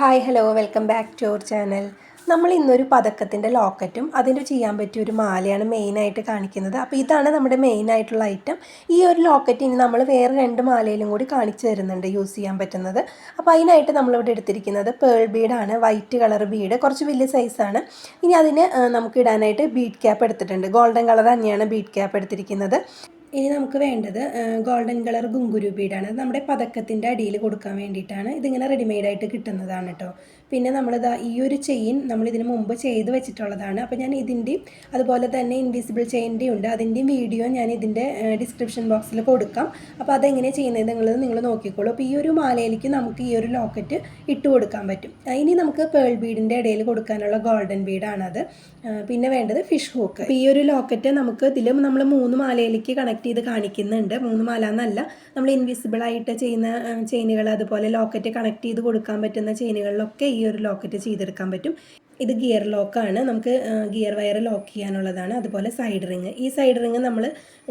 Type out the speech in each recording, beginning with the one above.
Hi hello welcome back to our channel നമ്മൾ ഇന്നൊരു പതക്കത്തിന്റെ ലോക്കറ്റും അതിന് ചെയ്യാൻ പറ്റിയ ഒരു മാലയാണ് മെയിനായിട്ട് കാണിക്കുന്നത്. അപ്പോൾ ഇതാണ് നമ്മുടെ മെയിനായിട്ടുള്ള ഐറ്റം ഈ ഒരു ലോക്കറ്റ് ഇനി നമ്മൾ വേറെ രണ്ട് മാലയിലും കൂടി കാണിച്ചു തരുന്നുണ്ട് യൂസ് ചെയ്യാൻ പറ്റുന്നത്. അപ്പോൾ അതിനായിട്ട് നമ്മളിവിടെ എടുത്തിരിക്കുന്നത് പേൾ ബീഡാണ് വൈറ്റ് കളർ ബീഡ് കുറച്ച് വലിയ സൈസാണ് ഇനി അതിന് നമുക്ക് ഇടാനായിട്ട് ബീഡ് ക്യാപ്പ് എടുത്തിട്ടുണ്ട്. ഗോൾഡൻ കളർ തന്നെയാണ് ബീഡ് ക്യാപ്പ് എടുത്തിരിക്കുന്നത്. ഇനി നമുക്ക് വേണ്ടത് ഗോൾഡൻ കളർ ഗുങ്കുരു ബീഡാണ് അത് നമ്മുടെ പതക്കത്തിന്റെ അടിയിൽ കൊടുക്കാൻ വേണ്ടിയിട്ടാണ് ഇതിങ്ങനെ റെഡിമെയ്ഡായിട്ട് കിട്ടുന്നതാണ് കേട്ടോ പിന്നെ നമ്മളിതാ ഈ ഒരു ചെയിൻ നമ്മൾ ഇതിന് മുമ്പ് ചെയ്ത് വെച്ചിട്ടുള്ളതാണ്. അപ്പോൾ ഞാൻ ഇതിന്റെയും അതുപോലെ തന്നെ ഇൻവിസിബിൾ ചെയിന്റെയും ഉണ്ട്. അതിന്റെയും വീഡിയോ ഞാൻ ഇതിന്റെ ഡിസ്ക്രിപ്ഷൻ ബോക്സിൽ കൊടുക്കാം. അപ്പോൾ അതെങ്ങനെയാണ് ചെയ്യുന്നത് നിങ്ങൾ നിങ്ങൾ നോക്കിക്കോളൂ. അപ്പോൾ ഈ ഒരു മാലയിലേക്ക് നമുക്ക് ഈ ഒരു ലോക്കറ്റ് ഇട്ട് കൊടുക്കാൻ പറ്റും. ഇനി നമുക്ക് പേൾ ബീഡിന്റെ ഇടയിൽ കൊടുക്കാനുള്ള ഗോൾഡൻ ബീഡാണത് പിന്നെ വേണ്ടത് ഫിഷ് ഹൂക്ക് ഈ ഒരു ലോക്കറ്റ് നമുക്ക് ഇതിലും നമ്മൾ മൂന്ന് മാലയിലേക്ക് കണക്ട് ചെയ്ത് കാണിക്കുന്നുണ്ട്. മൂന്ന് മാല എന്നല്ല നമ്മൾ ഇൻവിസിബിൾ ആയിട്ട് ചെയ്യുന്ന ചെയിനുകൾ അതുപോലെ ലോക്കറ്റ് കണക്ട് ചെയ്ത് കൊടുക്കാൻ പറ്റുന്ന ചെയിനുകളിലൊക്കെ ഒരു ലോക്കറ്റ് ചെയ്തെടുക്കാൻ പറ്റും. ഇത് ഗിയർ ലോക്കാണ്. നമുക്ക് ഗിയർ വയർ ലോക്ക് ചെയ്യാനുള്ളതാണ്. അതുപോലെ സൈഡ് റിങ്. ഈ സൈഡ് റിങ് നമ്മൾ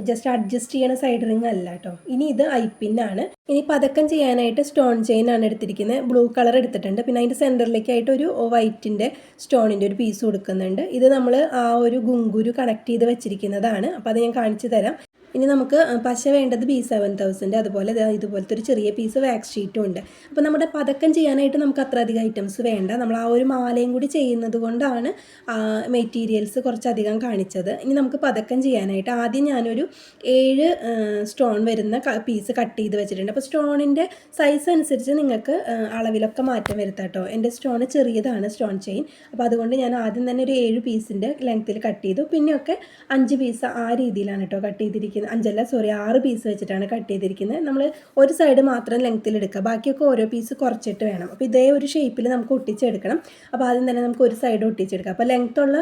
ജസ്റ്റ് അഡ്ജസ്റ്റ് ചെയ്യണ സൈഡ് റിങ് അല്ല കേട്ടോ. ഇനി ഇത് ഐ പിന്നാണ് ഇനി പതക്കം ചെയ്യാനായിട്ട് സ്റ്റോൺ ചെയിൻ ആണ് എടുത്തിരിക്കുന്നത്. ബ്ലൂ കളർ എടുത്തിട്ടുണ്ട്. പിന്നെ അതിന്റെ സെന്ററിലേക്കായിട്ട് ഒരു വൈറ്റിന്റെ സ്റ്റോണിന്റെ ഒരു പീസ് കൊടുക്കുന്നുണ്ട്. ഇത് നമ്മൾ ആ ഒരു ഗുങ്കുരു കണക്ട് ചെയ്ത് വെച്ചിരിക്കുന്നതാണ്. അപ്പോൾ അത് ഞാൻ കാണിച്ചു തരാം. ഇനി നമുക്ക് പശ വേണ്ടത് ബി സെവൻ തൗസൻഡ് അതുപോലെ ഇതുപോലത്തെ ഒരു ചെറിയ പീസ് വാക്സ് ഷീറ്റും ഉണ്ട്. അപ്പോൾ നമ്മുടെ പതക്കം ചെയ്യാനായിട്ട് നമുക്ക് അത്ര അധികം ഐറ്റംസ് വേണ്ട. നമ്മൾ ആ ഒരു മാലയും കൂടി ചെയ്യുന്നത് കൊണ്ടാണ് മെറ്റീരിയൽസ് കുറച്ചധികം കാണിച്ചത്. ഇനി നമുക്ക് പതക്കം ചെയ്യാനായിട്ട് ആദ്യം ഞാനൊരു ഏഴ് സ്റ്റോൺ വരുന്ന പീസ് കട്ട് ചെയ്ത് വെച്ചിട്ടുണ്ട്. അപ്പോൾ സ്റ്റോണിന്റെ സൈസ് അനുസരിച്ച് നിങ്ങൾക്ക് അളവിലൊക്കെ മാറ്റം വരുത്താം കേട്ടോ. എന്റെ സ്റ്റോൺ ചെറിയതാണ് സ്റ്റോൺ ചെയിൻ അപ്പോൾ അതുകൊണ്ട് ഞാൻ ആദ്യം തന്നെ ഒരു ഏഴ് പീസിന്റെ ലെങ്ത്തിൽ കട്ട് ചെയ്തു. പിന്നെയൊക്കെ അഞ്ച് പീസ് ആ രീതിയിലാണ് കേട്ടോ കട്ട് ചെയ്തിരിക്കുന്നത്. അഞ്ചല്ല സോറി ആറ് പീസ് വെച്ചിട്ടാണ് കട്ട് ചെയ്തിരിക്കുന്നത്. നമ്മൾ ഒരു സൈഡ് മാത്രം ലെങ്ത്തിൽ എടുക്കുക. ബാക്കിയൊക്കെ ഓരോ പീസ് കുറച്ചിട്ട് വേണം. അപ്പോൾ ഇതേ ഒരു ഷേപ്പിൽ നമുക്ക് ഒട്ടിച്ചെടുക്കണം. അപ്പോൾ ആദ്യം തന്നെ നമുക്ക് ഒരു സൈഡ് ഒട്ടിച്ചെടുക്കാം. അപ്പോൾ ലെങ്ത്തുള്ള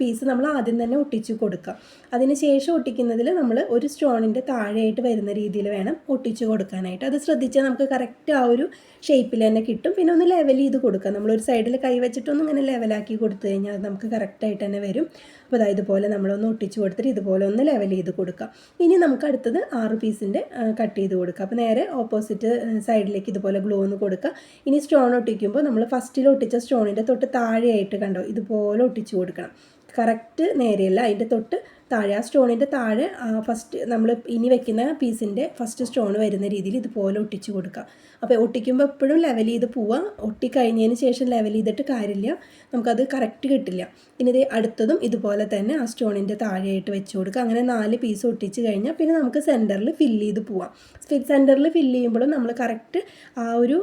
പീസ് നമ്മൾ ആദ്യം തന്നെ ഒട്ടിച്ച് കൊടുക്കുക. അതിന് ശേഷം ഒട്ടിക്കുന്നതിൽ നമ്മൾ ഒരു സ്റ്റോണിന്റെ താഴെയായിട്ട് വരുന്ന രീതിയിൽ വേണം ഒട്ടിച്ച് കൊടുക്കാനായിട്ട്. അത് ശ്രദ്ധിച്ചാൽ നമുക്ക് കറക്റ്റ് ആ ഒരു ഷേപ്പിൽ തന്നെ കിട്ടും. പിന്നെ ഒന്ന് ലെവൽ ചെയ്ത് കൊടുക്കുക. നമ്മൾ ഒരു സൈഡിൽ കൈ വെച്ചിട്ടൊന്നും ഇങ്ങനെ ലെവലാക്കി കൊടുത്തു കഴിഞ്ഞാൽ അത് നമുക്ക് കറക്റ്റായിട്ട് തന്നെ വരും. അപ്പോൾ അതായത് ഇതുപോലെ നമ്മളൊന്ന് ഒട്ടിച്ച് കൊടുത്തിട്ട് ഇതുപോലെ ഒന്ന് ലെവൽ ചെയ്ത് കൊടുക്കാം. ഇനി നമുക്ക് അടുത്തത് ആറ് പീസിന്റെ കട്ട് ചെയ്ത് കൊടുക്കുക അപ്പോൾ നേരെ ഓപ്പോസിറ്റ് സൈഡിലേക്ക് ഇതുപോലെ ഗ്ലൂ ഒന്ന് കൊടുക്കുക ഇനി സ്റ്റോൺ ഒട്ടിക്കുമ്പോൾ നമ്മൾ ഫസ്റ്റിൽ ഒട്ടിച്ച സ്റ്റോണിന്റെ തൊട്ട് താഴെയായിട്ട് കണ്ടോ ഇതുപോലെ ഒട്ടിച്ച് കൊടുക്കണം. കറക്റ്റ് നേരെയല്ല അതിന്റെ തൊട്ട് താഴെ. ആ സ്റ്റോണിന്റെ താഴെ ഫസ്റ്റ് നമ്മൾ ഇനി വെക്കുന്ന പീസിന്റെ ഫസ്റ്റ് സ്റ്റോൺ വരുന്ന രീതിയിൽ ഇതുപോലെ ഒട്ടിച്ച് കൊടുക്കുക അപ്പോൾ ഒട്ടിക്കുമ്പോൾ എപ്പോഴും ലെവൽ ചെയ്ത് പോവുക ഒട്ടിക്കഴിഞ്ഞതിന് ശേഷം ലെവൽ ചെയ്തിട്ട് കാര്യമില്ല. നമുക്കത് കറക്റ്റ് കിട്ടില്ല. ഇനി ഇത് അടുത്തതും ഇതുപോലെ തന്നെ ആ സ്റ്റോണിന്റെ താഴെയായിട്ട് വെച്ച് കൊടുക്കുക. അങ്ങനെ നാല് പീസ് ഒട്ടിച്ച് കഴിഞ്ഞാൽ പിന്നെ നമുക്ക് സെന്ററിൽ ഫില്ല് ചെയ്ത് പോവാം. സെന്ററിൽ ഫില്ല് ചെയ്യുമ്പോഴും നമ്മൾ കറക്റ്റ് ആ ഒരു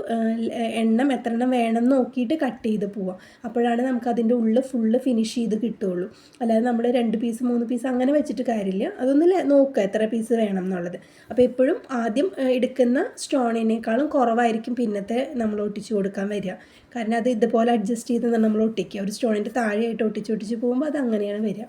എണ്ണം എത്ര എണ്ണം വേണം നോക്കിയിട്ട് കട്ട് ചെയ്ത് പോവാം. അപ്പോഴാണ് നമുക്ക് അതിന്റെ ഉള്ളിൽ ഫുള്ള് ഫിനിഷ് ചെയ്ത് കിട്ടുകയുള്ളൂ അല്ലാതെ നമ്മൾ രണ്ട് പീസ് മൂന്ന് പീസ് അങ്ങനെ വെച്ചിട്ട് കാര്യമില്ല. അതൊന്ന് നോക്കുക എത്ര പീസ് വേണം എന്നുള്ളത്. അപ്പോൾ എപ്പോഴും ആദ്യം എടുക്കുന്ന സ്റ്റോണിനേക്കാളും കുറവായിരിക്കും പിന്നത്തെ നമ്മൾ ഒട്ടിച്ച് കൊടുക്കാൻ വരിക. കാരണം അത് ഇതുപോലെ അഡ്ജസ്റ്റ് ചെയ്ത് നമ്മൾ ഒട്ടിക്കുക. ഒരു സ്റ്റോണിന്റെ താഴെയായിട്ട് ഒട്ടിച്ച് ഒട്ടിച്ച് പോകുമ്പോൾ അത് അങ്ങനെയാണ് വരിക.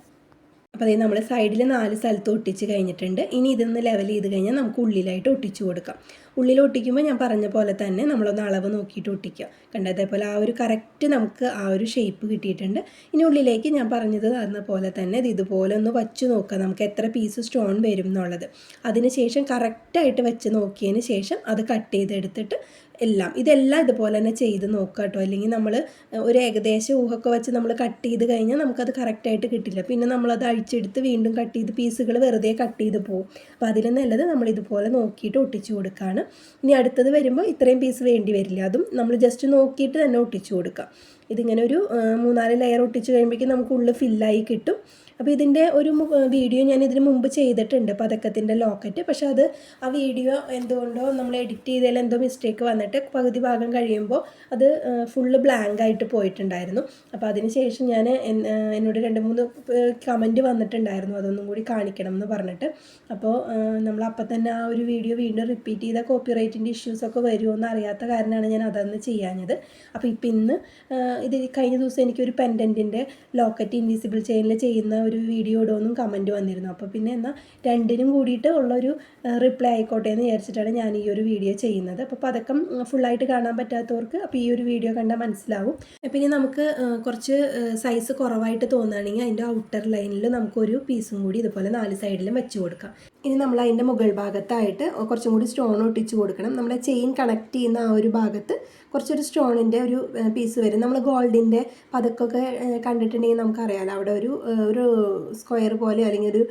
അപ്പോൾ അതേ നമ്മൾ സൈഡിൽ നാല് സ്ഥലത്ത് ഒട്ടിച്ച് കഴിഞ്ഞിട്ടുണ്ട്. ഇനി ഇതൊന്ന് ലെവൽ ചെയ്ത് കഴിഞ്ഞാൽ നമുക്ക് ഉള്ളിലായിട്ട് ഒട്ടിച്ച് കൊടുക്കാം. ഉള്ളിൽ ഒട്ടിക്കുമ്പോൾ ഞാൻ പറഞ്ഞ പോലെ തന്നെ നമ്മളൊന്ന് അളവ് നോക്കിയിട്ട് ഒട്ടിക്കുക കണ്ട? അതേപോലെ ആ ഒരു കറക്റ്റ് നമുക്ക് ആ ഒരു ഷേപ്പ് കിട്ടിയിട്ടുണ്ട്. ഇനി ഉള്ളിലേക്ക് ഞാൻ പറഞ്ഞത് തന്ന പോലെ തന്നെ ഇത് ഇതുപോലെ ഒന്ന് വച്ച് നോക്കുക നമുക്ക് എത്ര പീസ് സ്റ്റോൺ വരും എന്നുള്ളത്. അതിന് ശേഷം കറക്റ്റായിട്ട് വെച്ച് നോക്കിയതിന് ശേഷം അത് കട്ട് ചെയ്തെടുത്തിട്ട് എല്ലാം ഇതെല്ലാം ഇതുപോലെ തന്നെ ചെയ്ത് നോക്കുക കേട്ടോ. അല്ലെങ്കിൽ നമ്മൾ ഒരു ഏകദേശ ഊഹൊക്കെ വെച്ച് നമ്മൾ കട്ട് ചെയ്ത് കഴിഞ്ഞാൽ നമുക്കത് കറക്റ്റായിട്ട് കിട്ടില്ല. പിന്നെ നമ്മളത് അഴിച്ചെടുത്ത് വീണ്ടും കട്ട് ചെയ്ത് പീസുകൾ വെറുതെ കട്ട് ചെയ്ത് പോകും അപ്പോൾ അതിൽ നല്ലത് നമ്മൾ ഇതുപോലെ നോക്കിയിട്ട് ഒട്ടിച്ച് കൊടുക്കുകയാണ് ഇനി അടുത്തത് വരുമ്പോൾ ഇത്രയും പീസ് വേണ്ടി വരില്ല. അതും നമ്മൾ ജസ്റ്റ് നോക്കിയിട്ട് തന്നെ ഒട്ടിച്ച് കൊടുക്കുക ഇതിങ്ങനെ ഒരു മൂന്നാൽ ലെയർ ഒട്ടിച്ച് കഴിയുമ്പോഴേക്കും നമുക്ക് ഉള്ളിൽ ഫില്ലായി കിട്ടും. അപ്പോൾ ഇതിന്റെ ഒരു വീഡിയോ ഞാൻ ഇതിന് മുമ്പ് ചെയ്തിട്ടുണ്ട്. പതക്കത്തിന്റെ ലോക്കറ്റ്. പക്ഷെ അത് ആ വീഡിയോ എന്തുകൊണ്ടോ നമ്മൾ എഡിറ്റ് ചെയ്തതിൽ എന്തോ മിസ്റ്റേക്ക് വന്നിട്ട് പകുതി ഭാഗം കഴിയുമ്പോൾ അത് ഫുള്ള് ബ്ലാങ്ക് ആയിട്ട് പോയിട്ടുണ്ടായിരുന്നു. അപ്പോൾ അതിന് ശേഷം ഞാൻ എന്നോട് രണ്ട് മൂന്ന് കമന്റ് വന്നിട്ടുണ്ടായിരുന്നു. അതൊന്നും കൂടി കാണിക്കണം എന്ന് പറഞ്ഞിട്ട്. അപ്പോൾ നമ്മൾ അപ്പം തന്നെ ആ ഒരു വീഡിയോ വീണ്ടും റിപ്പീറ്റ് ചെയ്ത കോപ്പി റൈറ്റിന്റെ ഇഷ്യൂസൊക്കെ വരുമോ എന്ന് അറിയാത്ത കാരണമാണ് ഞാൻ അതന്ന് ചെയ്യാഞ്ഞത്. അപ്പോൾ ഇപ്പം ഇന്ന് ഇത് കഴിഞ്ഞ ദിവസം എനിക്കൊരു പെൻഡന്റിന്റെ ലോക്കറ്റ് ഇൻവിസിബിൾ ചെയിനിൽ ചെയ്യുന്ന വീഡിയോ ഇടുമെന്നും കമന്റ് വന്നിരുന്നു. അപ്പോൾ പിന്നെ എന്നാൽ രണ്ടിനും കൂടിയിട്ട് ഉള്ളൊരു റിപ്ലൈ ആയിക്കോട്ടെ എന്ന് വിചാരിച്ചിട്ടാണ് ഞാൻ ഈ ഒരു വീഡിയോ ചെയ്യുന്നത്. അപ്പോൾ പതക്കം ഫുള്ളായിട്ട് കാണാൻ പറ്റാത്തവർക്ക് അപ്പോൾ ഈ ഒരു വീഡിയോ കണ്ടാൽ മനസ്സിലാവും. പിന്നെ നമുക്ക് കുറച്ച് സൈസ് കുറവായിട്ട് തോന്നുകയാണെങ്കിൽ അതിന്റെ ഔട്ടർ ലൈനിൽ നമുക്കൊരു പീസും കൂടി ഇതുപോലെ നാല് സൈഡിലും വെച്ച് കൊടുക്കാം. ഇനി നമ്മൾ അതിന്റെ മുകൾ ഭാഗത്തായിട്ട് കുറച്ചും കൂടി സ്റ്റോൺ ഒട്ടിച്ച് കൊടുക്കണം. നമ്മുടെ ചെയിൻ കണക്ട് ചെയ്യുന്ന ആ ഒരു ഭാഗത്ത് കുറച്ചൊരു സ്റ്റോണിന്റെ ഒരു പീസ് വരും. നമ്മൾ ഗോൾഡിന്റെ പതക്കൊക്കെ കണ്ടിട്ടുണ്ടെങ്കിൽ നമുക്കറിയാലോ. അവിടെ ഒരു ഒരു സ്ക്വയർ പോലെ അല്ലെങ്കിൽ ഒരു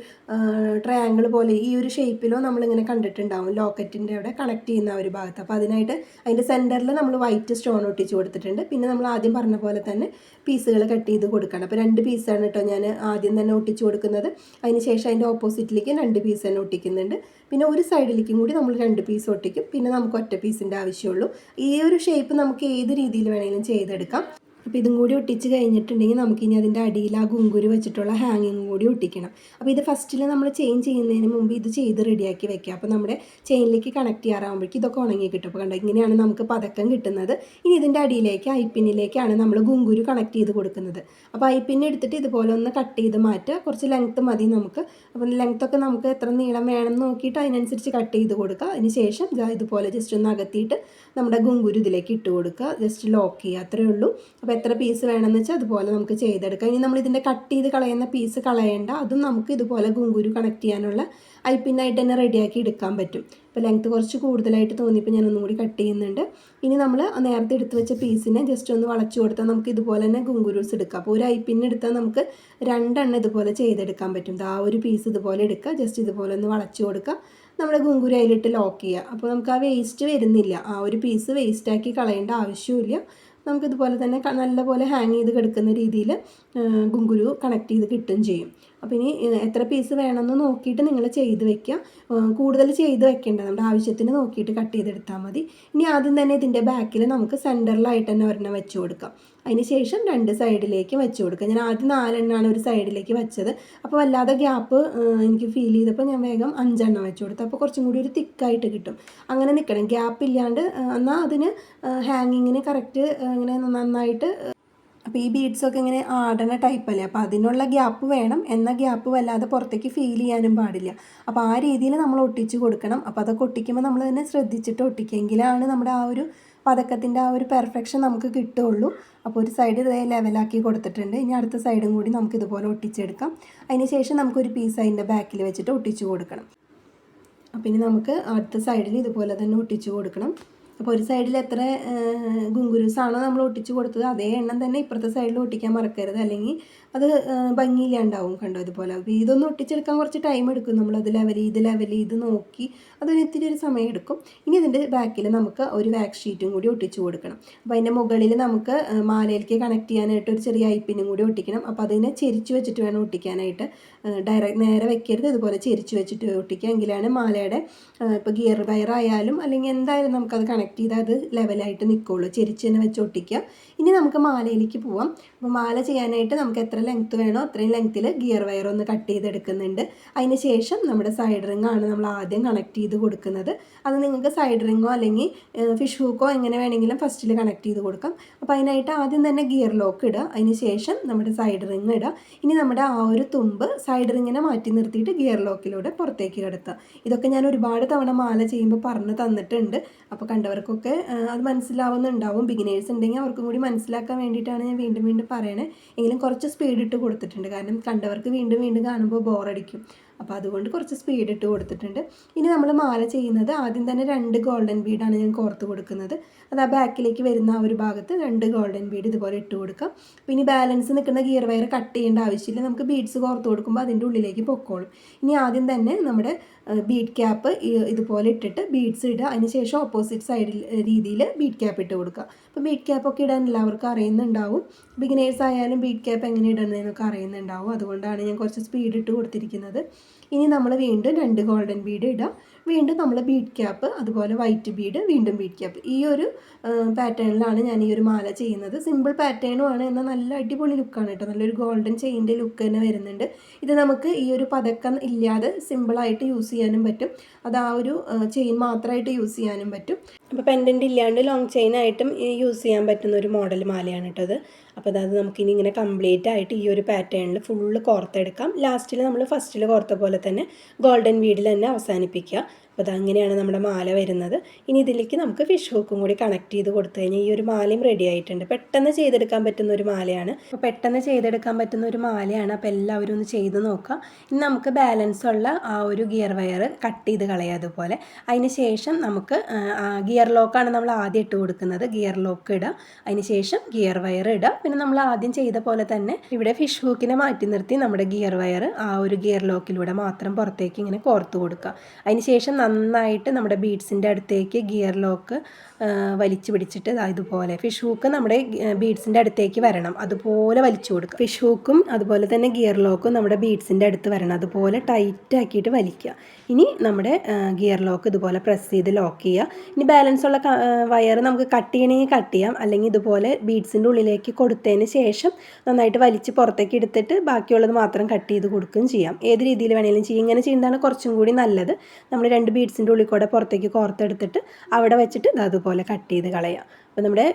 ട്രയാങ്കിൾ പോലെ ഈ ഒരു ഷേപ്പിലോ നമ്മളിങ്ങനെ കണ്ടിട്ടുണ്ടാവും. ലോക്കറ്റിന്റെ അവിടെ കണക്ട് ചെയ്യുന്ന ഒരു ഭാഗത്ത്. അപ്പോൾ അതിനായിട്ട് അതിന്റെ സെന്ററിൽ നമ്മൾ വൈറ്റ് സ്റ്റോൺ ഒട്ടിച്ച് കൊടുത്തിട്ടുണ്ട്. പിന്നെ നമ്മൾ ആദ്യം പറഞ്ഞ പോലെ തന്നെ പീസുകൾ കട്ട് ചെയ്ത് കൊടുക്കണം. അപ്പോൾ രണ്ട് പീസാണ് കേട്ടോ ഞാൻ ആദ്യം തന്നെ ഒട്ടിച്ച് കൊടുക്കുന്നത്. അതിന് ശേഷം അതിന്റെ ഓപ്പോസിറ്റിലേക്ക് രണ്ട് പീസ് തന്നെ ഒട്ടിക്കുന്നുണ്ട്. പിന്നെ ഒരു സൈഡിലേക്കും കൂടി നമ്മൾ രണ്ട് പീസ് ഒട്ടിക്കും. പിന്നെ നമുക്ക് ഒറ്റ പീസിന്റെ ആവശ്യമുള്ളൂ. ഈ ഒരു ഷേപ്പ് നമുക്ക് ഏത് രീതിയിൽ വേണമെങ്കിലും ചെയ്തെടുക്കാം. അപ്പോൾ ഇതും കൂടി ഒട്ടിച്ച് കഴിഞ്ഞിട്ടുണ്ടെങ്കിൽ നമുക്കിനി അതിന്റെ അടിയിൽ ആ ഗുങ്കുരു വെച്ചിട്ടുള്ള ഹാങ്ങിങ് കൂടി ഒട്ടിക്കണം. അപ്പോൾ ഇത് ഫസ്റ്റിൽ നമ്മൾ ചെയിൻ ചെയ്യുന്നതിന് മുമ്പ് ഇത് ചെയ്ത് റെഡിയാക്കി വെക്കുക അപ്പോൾ നമ്മുടെ ചെയിനിലേക്ക് കണക്ട് ചെയ്യാറാകുമ്പോഴേക്കും ഇതൊക്കെ ഉണങ്ങി കിട്ടും. അപ്പോൾ കണ്ടോ ഇങ്ങനെയാണ് നമുക്ക് പതക്കം കിട്ടുന്നത്. ഇനി ഇതിന്റെ അടിയിലേക്ക് ഐപ്പിന്നിലേക്കാണ് നമ്മൾ ഗുങ്കുരു കണക്ട് ചെയ്ത് കൊടുക്കുന്നത്. അപ്പോൾ ഐപ്പിന്നെ എടുത്തിട്ട് ഇതുപോലെ ഒന്ന് കട്ട് ചെയ്ത് മാറ്റുക. കുറച്ച് ലെങ്ത്ത് മതി നമുക്ക്. അപ്പം ലെങ്ത്തൊക്കെ നമുക്ക് എത്ര നീളം വേണം നോക്കിയിട്ട് അതിനനുസരിച്ച് കട്ട് ചെയ്ത് കൊടുക്കുക. അതിന് ശേഷം ഇതുപോലെ ജസ്റ്റ് ഒന്ന് അകത്തിയിട്ട് നമ്മുടെ ഗുങ്കുരു ഇതിലേക്ക് ഇട്ട് കൊടുക്കുക. ജസ്റ്റ് ലോക്ക് ചെയ്യുക. അത്രയേ ഉള്ളൂ. എത്ര പീസ് വേണമെന്ന് വെച്ചാൽ അതുപോലെ നമുക്ക് ചെയ്തെടുക്കാം. ഇനി നമ്മൾ ഇതിന്റെ കട്ട് ചെയ്ത് കളയുന്ന പീസ് കളയേണ്ട അതും നമുക്ക് ഇതുപോലെ ഗുങ്കുരു കണക്ട് ചെയ്യാനുള്ള ഐപ്പിന്നായിട്ട് തന്നെ റെഡിയാക്കി എടുക്കാൻ പറ്റും. ഇപ്പോൾ ലെങ്ത് കുറച്ച് കൂടുതലായിട്ട് തോന്നിയപ്പോൾ ഞാൻ ഒന്നുകൂടി കട്ട് ചെയ്യുന്നുണ്ട്. ഇനി നമ്മൾ നേരത്തെ എടുത്ത് വെച്ച പീസിനെ ജസ്റ്റ് ഒന്ന് വളച്ചു കൊടുത്താൽ നമുക്ക് ഇതുപോലെ തന്നെ ഗുങ്കുരൂസ് എടുക്കാം. അപ്പോൾ ഒരു ഐപ്പിന്ന് എടുത്താൽ നമുക്ക് രണ്ടെണ്ണം ഇതുപോലെ ചെയ്തെടുക്കാൻ പറ്റും. ആ ഒരു പീസ് ഇതുപോലെ എടുക്കുക ജസ്റ്റ് ഇതുപോലെ ഒന്ന് വളച്ചു കൊടുക്കുക. നമ്മുടെ ഗുങ്കുരു അതിലിട്ട് ലോക്ക് ചെയ്യുക. അപ്പോൾ നമുക്ക് ആ വേസ്റ്റ് വരുന്നില്ല. ആ ഒരു പീസ് വേസ്റ്റാക്കി കളയേണ്ട ആവശ്യമില്ല നമുക്കിതുപോലെ തന്നെ നല്ലപോലെ ഹാങ് ചെയ്ത് കിടക്കുന്ന രീതിയിൽ ഗുങ്കുരു കണക്ട് ചെയ്ത് കിട്ടുകയും ചെയ്യും. അപ്പോൾ ഇനി എത്ര പീസ് വേണമെന്ന് നോക്കിയിട്ട് നിങ്ങൾ ചെയ്ത് വെക്കുക കൂടുതൽ ചെയ്ത് വെക്കേണ്ട. നമ്മുടെ ആവശ്യത്തിന് നോക്കിയിട്ട് കട്ട് ചെയ്തെടുത്താൽ മതി. ഇനി ആദ്യം തന്നെ ഇതിന്റെ ബാക്കിൽ നമുക്ക് സെന്ററിലായിട്ട് തന്നെ ഒരെണ്ണം വെച്ച് കൊടുക്കാം. അതിന് ശേഷം രണ്ട് സൈഡിലേക്ക് വെച്ച് കൊടുക്കുക ഞാൻ ആദ്യം നാലെണ്ണമാണ് ഒരു സൈഡിലേക്ക് വെച്ചത്. അപ്പോൾ വല്ലാതെ ഗ്യാപ്പ് എനിക്ക് ഫീൽ ചെയ്തപ്പോൾ ഞാൻ വേഗം അഞ്ചെണ്ണം വെച്ച് കൊടുത്തു. അപ്പോൾ കുറച്ചും കൂടി ഒരു തിക്കായിട്ട് കിട്ടും. അങ്ങനെ നിൽക്കണം ഗ്യാപ്പ് ഇല്ലാണ്ട് എന്നാൽ അതിന് ഹാങ്ങിങ്ങിന് കറക്റ്റ് ഇങ്ങനെ നന്നായിട്ട് അപ്പോൾ ഈ ബീഡ്സൊക്കെ ഇങ്ങനെ ആടണ ടൈപ്പല്ലേ അപ്പോൾ അതിനുള്ള ഗ്യാപ്പ് വേണം. എന്ന ഗ്യാപ്പ് വല്ലാതെ പുറത്തേക്ക് ഫീൽ ചെയ്യാനും പാടില്ല. അപ്പോൾ ആ രീതിയിൽ നമ്മൾ ഒട്ടിച്ച് കൊടുക്കണം. അപ്പോൾ അതൊക്കെ ഒട്ടിക്കുമ്പോൾ നമ്മൾ തന്നെ ശ്രദ്ധിച്ചിട്ട് ഒട്ടിക്കുമെങ്കിലാണ് നമ്മുടെ ആ ഒരു പതക്കത്തിന്റെ ആ ഒരു പെർഫെക്ഷൻ നമുക്ക് കിട്ടുള്ളൂ. അപ്പോൾ ഒരു സൈഡ് ഇതേ ലെവലാക്കി കൊടുത്തിട്ടുണ്ട്. ഇനി അടുത്ത സൈഡും കൂടി നമുക്ക് ഇതുപോലെ ഒട്ടിച്ചെടുക്കാം. അതിന് ശേഷം നമുക്കൊരു പീസ് അതിന്റെ ബാക്കിൽ വെച്ചിട്ട് ഒട്ടിച്ച് കൊടുക്കണം. അപ്പം ഇനി നമുക്ക് അടുത്ത സൈഡിൽ ഇതുപോലെ തന്നെ ഒട്ടിച്ച് കൊടുക്കണം. അപ്പോൾ ഒരു സൈഡിൽ എത്ര ഗുങ്കുരൂസാണോ നമ്മൾ ഒട്ടിച്ച് കൊടുത്തത് അതേ എണ്ണം തന്നെ ഇപ്പുറത്തെ സൈഡിൽ ഒട്ടിക്കാൻ മറക്കരുത്. അല്ലെങ്കിൽ അത് ഭംഗിയില്ലാണ്ടാവും കണ്ടോ ഇതുപോലെ. അപ്പോൾ ഇതൊന്നും ഒട്ടിച്ചെടുക്കാൻ കുറച്ച് ടൈം എടുക്കും. നമ്മളത് ലെവൽ ഇത് ലെവൽ ചെയ്ത് നോക്കി അതൊരു ഇത്തിരി ഒരു സമയം എടുക്കും. ഇനി ഇതിന്റെ ബാക്കിൽ നമുക്ക് ഒരു വാക്സ് ഷീറ്റും കൂടി ഒട്ടിച്ച് കൊടുക്കണം. അപ്പോൾ അതിന്റെ മുകളിൽ നമുക്ക് മാലയിലേക്ക് കണക്ട് ചെയ്യാനായിട്ട് ഒരു ചെറിയ ഐപ്പിനും കൂടി ഒട്ടിക്കണം. അപ്പോൾ അതിനെ ചെരിച്ച് വെച്ചിട്ട് വേണം ഒട്ടിക്കാനായിട്ട്. ഡയറക്റ്റ് നേരെ വെക്കരുത്. ഇതുപോലെ ചെരിച്ച് വെച്ചിട്ട് ഒട്ടിക്കുക എങ്കിലാണ് മാലയുടെ ഇപ്പോൾ ഗിയർ വയർ ആയാലും അല്ലെങ്കിൽ എന്തായാലും നമുക്കത് കണക്ട് ചെയ്താൽ അത് ലെവലായിട്ട് നിൽക്കുള്ളൂ ചെരിച്ച് തന്നെ വെച്ച് ഒട്ടിക്കുക. ഇനി നമുക്ക് മാലയിലേക്ക് പോവാം. അപ്പോൾ മാല ചെയ്യാനായിട്ട് നമുക്ക് എത്ര ലെങ്ത്ത് വേണോ അത്രയും ലെങ്ത്തിൽ ഗിയർ വയർ ഒന്ന് കട്ട് ചെയ്തെടുക്കുന്നുണ്ട്. അതിന് ശേഷം നമ്മുടെ സൈഡ് റിംഗ് ആണ് നമ്മൾ ആദ്യം കണക്ട് ചെയ്ത് കൊടുക്കുന്നത്. അത് നിങ്ങൾക്ക് സൈഡ് റിങ്ങോ അല്ലെങ്കിൽ ഫിഷ് ഹൂക്കോ എങ്ങനെ വേണമെങ്കിലും ഫസ്റ്റിൽ കണക്ട് ചെയ്ത് കൊടുക്കാം. അപ്പോൾ അതിനായിട്ട് ആദ്യം തന്നെ ഗിയർ ലോക്ക് ഇടുക. അതിന് ശേഷം നമ്മുടെ സൈഡ് റിങ് ഇടുക. ഇനി നമ്മുടെ ആ ഒരു തുമ്പ് സൈഡ് റിങ്ങിനെ മാറ്റി നിർത്തിയിട്ട് ഗിയർ ലോക്കിലൂടെ പുറത്തേക്ക് കിടത്തുക ഇതൊക്കെ ഞാൻ ഒരുപാട് തവണ മാല ചെയ്യുമ്പോൾ പറഞ്ഞു തന്നിട്ടുണ്ട്. അപ്പോൾ കണ്ടവർക്കൊക്കെ അത് മനസ്സിലാവുന്നുണ്ടാവും. ബിഗിനേഴ്സ് ഉണ്ടെങ്കിൽ അവർക്കും കൂടി മനസ്സിലാക്കാൻ വേണ്ടിയിട്ടാണ് ഞാൻ വീണ്ടും വീണ്ടും പറയണേ. എങ്കിലും കുറച്ച് സ്പീഡ് ഇട്ട് കൊടുത്തിട്ടുണ്ട്. കാരണം കണ്ടവർക്ക് വീണ്ടും വീണ്ടും കാണുമ്പോൾ ബോറടിക്കും അപ്പോൾ അതുകൊണ്ട് കുറച്ച് സ്പീഡ് ഇട്ട് കൊടുത്തിട്ടുണ്ട്. ഇനി നമ്മൾ മാല ചെയ്യുന്നത് ആദ്യം തന്നെ രണ്ട് ഗോൾഡൻ ബീഡാണ് ഞാൻ കോർത്ത് കൊടുക്കുന്നത്. അത് ആ ബാക്കിലേക്ക് വരുന്ന ആ ഒരു ഭാഗത്ത് രണ്ട് ഗോൾഡൻ ബീഡ് ഇതുപോലെ ഇട്ട് കൊടുക്കാം. പിന്നെ ബാലൻസ് നിൽക്കുന്ന ഗിയർ വയർ കട്ട് ചെയ്യേണ്ട ആവശ്യമില്ല. നമുക്ക് ബീഡ്സ് കോർത്ത് കൊടുക്കുമ്പോൾ അതിന്റെ ഉള്ളിലേക്ക് പൊക്കോളും. ഇനി ആദ്യം തന്നെ നമ്മുടെ ബീഡ് ക്യാപ്പ് ഇതുപോലെ ഇട്ടിട്ട് ബീഡ്സ് ഇടുക. അതിന് ശേഷം ഓപ്പോസിറ്റ് സൈഡിൽ രീതിയിൽ ബീഡ് ക്യാപ്പ് ഇട്ട് കൊടുക്കുക. അപ്പോൾ ബീഡ് ക്യാപ്പ് ഒക്കെ ഇടാൻ എല്ലാവർക്കും അറിയുന്നുണ്ടാവും. ബിഗിനേഴ്സ് ആയാലും ബീഡ് ക്യാപ്പ് എങ്ങനെ ഇടണമെന്നൊക്കെ അറിയുന്നുണ്ടാവും. അതുകൊണ്ടാണ് ഞാൻ കുറച്ച് സ്പീഡ് ഇട്ട് കൊടുത്തിരിക്കുന്നത്. ഇനി നമ്മൾ വീണ്ടും രണ്ട് ഗോൾഡൻ ബീഡ് ഇടാം. വീണ്ടും നമ്മൾ ബീഡ് ക്യാപ്പ് അതുപോലെ വൈറ്റ് ബീഡ് വീണ്ടും ബീഡ് ക്യാപ്പ് ഈ ഒരു പാറ്റേണിലാണ് ഞാൻ ഈ ഒരു മാല ചെയ്യുന്നത്. സിമ്പിൾ പാറ്റേണും ആണ്. എന്നാൽ നല്ല അടിപൊളി ലുക്കാണ് കേട്ടോ. നല്ലൊരു ഗോൾഡൻ ചെയിന്റെ ലുക്ക് തന്നെ വരുന്നുണ്ട്. ഇത് നമുക്ക് ഈ ഒരു പതക്കം ഇല്ലാതെ സിമ്പിളായിട്ട് യൂസ് ചെയ്യാനും പറ്റും. അത് ആ ഒരു ചെയിൻ മാത്രമായിട്ട് യൂസ് ചെയ്യാനും പറ്റും. അപ്പോൾ പെൻഡന്റ് ഇല്ലാണ്ട് ലോങ് ചെയിൻ ആയിട്ടും യൂസ് ചെയ്യാൻ പറ്റുന്ന ഒരു മോഡൽ മാലയാണ് കേട്ടത് അപ്പോൾ നമുക്ക് നമുക്കിനി ഇങ്ങനെ കംപ്ലീറ്റ് ആയിട്ട് ഈ ഒരു പാറ്റേണിൽ ഫുള്ള് കോർത്തെടുക്കാം. ലാസ്റ്റിൽ നമ്മൾ ഫസ്റ്റിൽ കോർത്ത പോലെ തന്നെ ഗോൾഡൻ വീഡിൽ തന്നെ അവസാനിപ്പിക്കുക. അപ്പോൾ അതങ്ങനെയാണ് നമ്മുടെ മാല വരുന്നത്. ഇനി ഇതിലേക്ക് നമുക്ക് ഫിഷ് ഹൂക്കും കൂടി കണക്ട് ചെയ്ത് കൊടുത്തു കഴിഞ്ഞാൽ ഈ ഒരു മാലയും റെഡി ആയിട്ടുണ്ട്. പെട്ടെന്ന് ചെയ്തെടുക്കാൻ പറ്റുന്ന ഒരു മാലയാണ്. അപ്പോൾ പെട്ടെന്ന് ചെയ്തെടുക്കാൻ പറ്റുന്ന ഒരു മാലയാണ്. അപ്പോൾ എല്ലാവരും ഒന്ന് ചെയ്ത് നോക്കാം. ഇനി നമുക്ക് ബാലൻസ് ഉള്ള ആ ഒരു ഗിയർ വയർ കട്ട് ചെയ്ത് കളയാം അതുപോലെ. അതിന് ശേഷം നമുക്ക് ഗിയർ ലോക്കാണ് നമ്മൾ ആദ്യം ഇട്ട് കൊടുക്കുന്നത്. ഗിയർ ലോക്ക് ഇടുക അതിന് ശേഷം ഗിയർ വയർ ഇടുക പിന്നെ നമ്മൾ ആദ്യം ചെയ്ത പോലെ തന്നെ ഇവിടെ ഫിഷ് ഹൂക്കിനെ മാറ്റി നിർത്തി നമ്മുടെ ഗിയർ വയർ ആ ഒരു ഗിയർ ലോക്കിലൂടെ മാത്രം പുറത്തേക്ക് ഇങ്ങനെ കോർത്ത് കൊടുക്കുക അതിന് ശേഷം നന്നായിട്ട് നമ്മുടെ ബീഡ്സിന്റെ അടുത്തേക്ക് ഗിയർ ലോക്ക് വലിച്ചു പിടിച്ചിട്ട് ഇതുപോലെ ഫിഷ് ഹൂക്ക് നമ്മുടെ ബീഡ്സിന്റെ അടുത്തേക്ക് വരണം. അതുപോലെ വലിച്ചു കൊടുക്കുക. ഫിഷ് ഹൂക്കും അതുപോലെ തന്നെ ഗിയർ ലോക്കും നമ്മുടെ ബീഡ്സിന്റെ അടുത്ത് വരണം. അതുപോലെ ടൈറ്റ് ആക്കിയിട്ട് വലിക്കുക. ഇനി നമ്മുടെ ഗിയർ ലോക്ക് ഇതുപോലെ പ്രസ് ചെയ്ത് ലോക്ക് ചെയ്യുക. ഇനി ബാലൻസ് ഉള്ള വയർ നമുക്ക് കട്ട് ചെയ്യണമെങ്കിൽ കട്ട് ചെയ്യാം. അല്ലെങ്കിൽ ഇതുപോലെ ബീഡ്സിന്റെ ഉള്ളിലേക്ക് കൊടുത്തതിന് ശേഷം നന്നായിട്ട് വലിച്ച് പുറത്തേക്ക് എടുത്തിട്ട് ബാക്കിയുള്ളത് മാത്രം കട്ട് ചെയ്ത് കൊടുക്കുകയും ചെയ്യാം. ഏത് രീതിയിൽ വേണമെങ്കിലും ചെയ്യും. ഇങ്ങനെ ചെയ്യുന്നതാണ് കുറച്ചും കൂടി നല്ലത്. നമ്മൾ രണ്ട് ബീഡ്സിന്റെ ഉള്ളിൽ കൂടെ പുറത്തേക്ക് കോർത്തെടുത്തിട്ട് അവിടെ വെച്ചിട്ട് ഇത് അതുപോലെ കട്ട് ചെയ്ത് കളയാം അപ്പോൾ നമ്മുടെ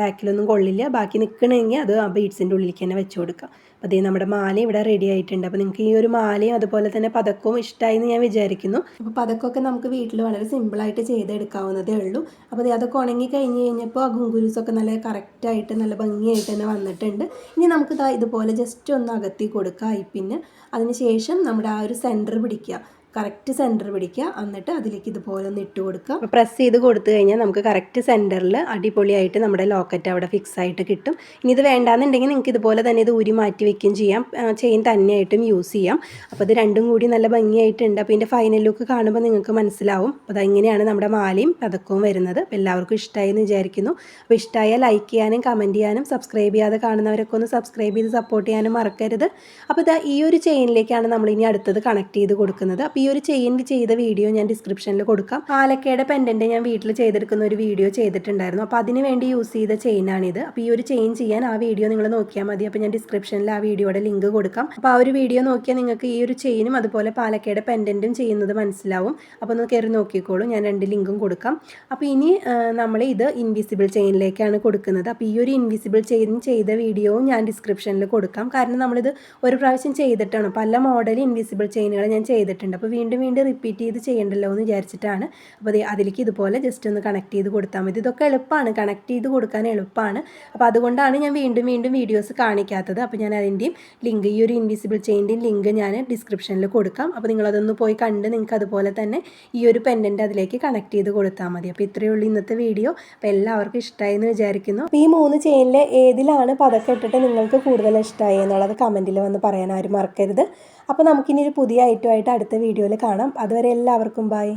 ബാക്കിലൊന്നും കൊള്ളില്ല. ബാക്കി നിൽക്കണമെങ്കിൽ അത് ആ ബീഡ്സിന്റെ ഉള്ളിലേക്ക് തന്നെ വെച്ച് കൊടുക്കുക. അപ്പോൾ അതേ നമ്മുടെ മാല ഇവിടെ റെഡി ആയിട്ടുണ്ട്. അപ്പോൾ നിങ്ങൾക്ക് ഈ ഒരു മാലയും അതുപോലെ തന്നെ പതക്കവും ഇഷ്ടമായി എന്ന് ഞാൻ വിചാരിക്കുന്നു. അപ്പോൾ പതക്കമൊക്കെ നമുക്ക് വീട്ടിൽ വളരെ സിമ്പിളായിട്ട് ചെയ്തെടുക്കാവുന്നതേ ഉള്ളൂ. അപ്പോൾ അതേ അതൊക്കെ ഉണങ്ങി കഴിഞ്ഞ് കഴിഞ്ഞപ്പോൾ ആ ഗുങ്കുരൂസൊക്കെ നല്ല കറക്റ്റായിട്ട് നല്ല ഭംഗിയായിട്ട് തന്നെ വന്നിട്ടുണ്ട്. ഇനി നമുക്ക് ഇതുപോലെ ജസ്റ്റ് ഒന്ന് അകത്തി കൊടുക്കുക പിന്നെ അതിന് ശേഷം നമ്മുടെ ആ ഒരു സെന്റർ പിടിക്കുക. കറക്റ്റ് സെന്റർ പിടിക്കുക. എന്നിട്ട് അതിലേക്ക് ഇതുപോലെ ഒന്ന് ഇട്ട് കൊടുക്കുക. പ്രസ് ചെയ്ത് കൊടുത്തു കഴിഞ്ഞാൽ നമുക്ക് കറക്റ്റ് സെന്ററിൽ അടിപൊളിയായിട്ട് നമ്മുടെ ലോക്കറ്റ് അവിടെ ഫിക്സ് ആയിട്ട് കിട്ടും. ഇനി ഇത് വേണ്ടാന്നുണ്ടെങ്കിൽ നിങ്ങൾക്ക് ഇതുപോലെ തന്നെ ഇത് ഊരി മാറ്റി വെക്കുകയും ചെയ്യാം. ചെയിൻ തന്നെയായിട്ടും യൂസ് ചെയ്യാം. അപ്പോൾ ഇത് രണ്ടും കൂടി നല്ല ഭംഗിയായിട്ടുണ്ട്. അപ്പോൾ ഇതിന്റെ ഫൈനൽ ലുക്ക് കാണുമ്പോൾ നിങ്ങൾക്ക് മനസ്സിലാവും. അപ്പോൾ അതെങ്ങനെയാണ് നമ്മുടെ മാലയും പതക്കവും വരുന്നത്. അപ്പോൾ എല്ലാവർക്കും ഇഷ്ടമായി എന്ന് വിചാരിക്കുന്നു. അപ്പോൾ ഇഷ്ടമായാൽ ലൈക്ക് ചെയ്യാനും കമന്റ് ചെയ്യാനും സബ്സ്ക്രൈബ് ചെയ്യാതെ കാണുന്നവരൊക്കെ ഒന്ന് സബ്സ്ക്രൈബ് ചെയ്ത് സപ്പോർട്ട് ചെയ്യാനും മറക്കരുത്. അപ്പോൾ ഇതാ ഈ ഒരു ചെയിനിലേക്കാണ് നമ്മൾ ഇനി അടുത്തത് കണക്ട് ചെയ്ത് കൊടുക്കുന്നത്. അപ്പോൾ ഈ ഒരു ചെയിൻ ചെയ്ത വീഡിയോ ഞാൻ ഡിസ്ക്രിപ്ഷനിൽ കൊടുക്കാം. പാലക്കയുടെ പെൻഡന്റ് ഞാൻ വീട്ടിൽ ചെയ്തെടുക്കുന്ന ഒരു വീഡിയോ ചെയ്തിട്ടുണ്ടായിരുന്നു. അപ്പോൾ അതിന് വേണ്ടി യൂസ് ചെയ്ത ചെയിനാണിത് അപ്പോൾ ഈ ഒരു ചെയിൻ ചെയ്യാൻ ആ വീഡിയോ നിങ്ങൾ നോക്കിയാൽ മതി. അപ്പോൾ ഞാൻ ഡിസ്ക്രിപ്ഷനിൽ ആ വീഡിയോയുടെ ലിങ്ക് കൊടുക്കാം. അപ്പോൾ ആ ഒരു വീഡിയോ നോക്കിയാൽ നിങ്ങൾക്ക് ഈ ഒരു ചെയിനും അതുപോലെ പാലക്കയുടെ പെൻഡന്റും ചെയ്യുന്നത് മനസ്സിലാവും. അപ്പോൾ ഒന്ന് കയറി നോക്കിക്കോളൂ. ഞാൻ രണ്ട് ലിങ്കും കൊടുക്കാം. അപ്പോൾ ഇനി നമ്മൾ ഇത് ഇൻവിസിബിൾ ചെയിനിലേക്കാണ് കൊടുക്കുന്നത്. അപ്പോൾ ഈ ഒരു ഇൻവിസിബിൾ ചെയിൻ ചെയ്ത വീഡിയോവും ഞാൻ ഡിസ്ക്രിപ്ഷനിൽ കൊടുക്കാം. കാരണം നമ്മളിത് ഒരു പ്രാവശ്യം ചെയ്തിട്ടാണ്. പല മോഡൽ ഇൻവിസിബിൾ ചെയിനുകൾ ഞാൻ ചെയ്തിട്ടുണ്ട്. അപ്പോൾ വീണ്ടും വീണ്ടും റിപ്പീറ്റ് ചെയ്ത് ചെയ്യണ്ടല്ലോ എന്ന് വിചാരിച്ചിട്ടാണ്. അപ്പോൾ അത് അതിലേക്ക് ഇതുപോലെ ജസ്റ്റ് ഒന്ന് കണക്ട് ചെയ്ത് കൊടുത്താൽ മതി. ഇതൊക്കെ എളുപ്പമാണ് കണക്ട് ചെയ്ത് കൊടുക്കാൻ എളുപ്പമാണ് അപ്പോൾ അതുകൊണ്ടാണ് ഞാൻ വീണ്ടും വീണ്ടും വീഡിയോസ് കാണിക്കാത്തത്. അപ്പോൾ ഞാൻ അതിന്റെയും ലിങ്ക് ഈ ഒരു ഇൻവിസിബിൾ ചെയിന്റെയും ലിങ്ക് ഞാൻ ഡിസ്ക്രിപ്ഷനിൽ കൊടുക്കാം. അപ്പോൾ നിങ്ങളതൊന്ന് പോയി കണ്ട് നിങ്ങൾക്ക് അതുപോലെ തന്നെ ഈ ഒരു പെൻഡന്റ് അതിലേക്ക് കണക്ട് ചെയ്ത് കൊടുത്താൽ മതി. അപ്പോൾ ഇത്രയേ ഉള്ളൂ ഇന്നത്തെ വീഡിയോ അപ്പോൾ എല്ലാവർക്കും ഇഷ്ടമായി എന്ന് വിചാരിക്കുന്നു. ഈ മൂന്ന് ചെയിനിലെ ഏതിലാണ് പതക്കെട്ടിട്ട് നിങ്ങൾക്ക് കൂടുതൽ ഇഷ്ടമായി എന്നുള്ളത് കമന്റിൽ വന്ന് പറയാൻ ആരും മറക്കരുത്. അപ്പോൾ നമുക്കിനി ഒരു പുതിയ ഐറ്റമായിട്ട് അടുത്ത വീഡിയോയിൽ കാണാം. അതുവരെ എല്ലാവർക്കും ബൈ